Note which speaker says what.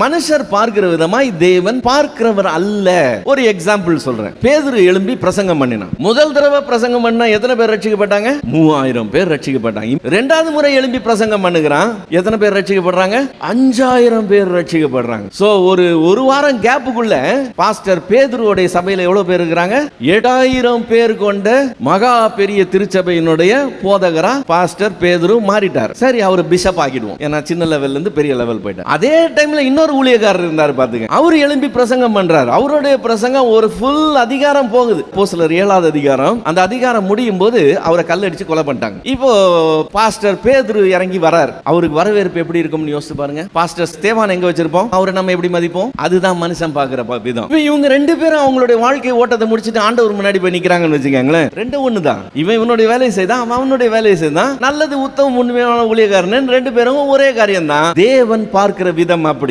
Speaker 1: மனுஷர் பார்க்கிற விதமாய் தேவன் பார்க்கிறவர் அல்ல. ஒரு எக்ஸாம்பிள் சொல்றேன். பேதுரு எழும்பி பிரசங்கம் பண்ணினான். முதல் தடவை பிரசங்கம் பண்ணா எத்தனை பேர் ரட்சிக்கப்பட்டாங்க? மூவாயிரம் பேர் ரட்சிக்கப்பட்டாங்க. ரெண்டாவது முறை எழும்பி பிரசங்கம் பண்ணுகிறான். எத்தனை பேர் ரட்சிக்கப்படுறாங்க? அஞ்சாயிரம் பேர் ரட்சிக்கப்படுறாங்க. சோ ஒரு ஒரு வாரம் கேப்புக்குள்ள பாஸ்டர் பேதுருவோடைய சபையில எவ்வளவு பேர் இருக்கிறாங்க? எட்டாயிரம் பேர் கொண்ட மகா பெரிய திருச்சபையினுடைய போதகரா பாஸ்டர் பேதுரு மாறிட்டார். சரி அவர் பிஷப் ஆகிடுவோம் ஏன்னா சின்ன லெவல்ல இருந்து பெரிய லெவல் போயிட்டார். அதே டைம்ல இன்னும் இன்னொரு ஊழியக்காரர் இருந்தார் பாத்துங்க அவர் எழும்பி பிரசங்கம் பண்றார். அவருடைய பிரசங்கம் ஒரு ஃபுல் அதிகாரம் போகுது. இப்போ சிலர் ஏழாவது அதிகாரம் அந்த அதிகாரம் முடியும் போது அவரை கல்லடிச்சு கொலை பண்ணிட்டாங்க. இப்போ பாஸ்டர் பேதுரு இறங்கி வரார். அவருக்கு வரவேற்பு எப்படி இருக்கும்னு யோசிச்சு பாருங்க. பாஸ்டர் ஸ்தேவான் எங்க வச்சிருப்போம்? அவரை நம்ம எப்படி மதிப்போம்? அதுதான் மனுஷன் பாக்குற விதம் இப்போ இவங்க ரெண்டு பேரும் அவங்களுடைய வாழ்க்கை ஓட்டத்தை முடிச்சுட்டு ஆண்டவர் முன்னாடி போய் நிக்கிறாங்கன்னு வச்சுக்கோங்களேன். ரெண்டு ஒன்று தான் இவன் இவனுடைய வேலையை செய்தான் அவன் அவனுடைய வேலையை செய்தான். நல்லது உத்தமம் உண்மையான ஊழியக்காரன். ரெண்டு பேரும் ஒரே காரியம் தான் தேவன் பார்க்கிற விதம் அப்படி.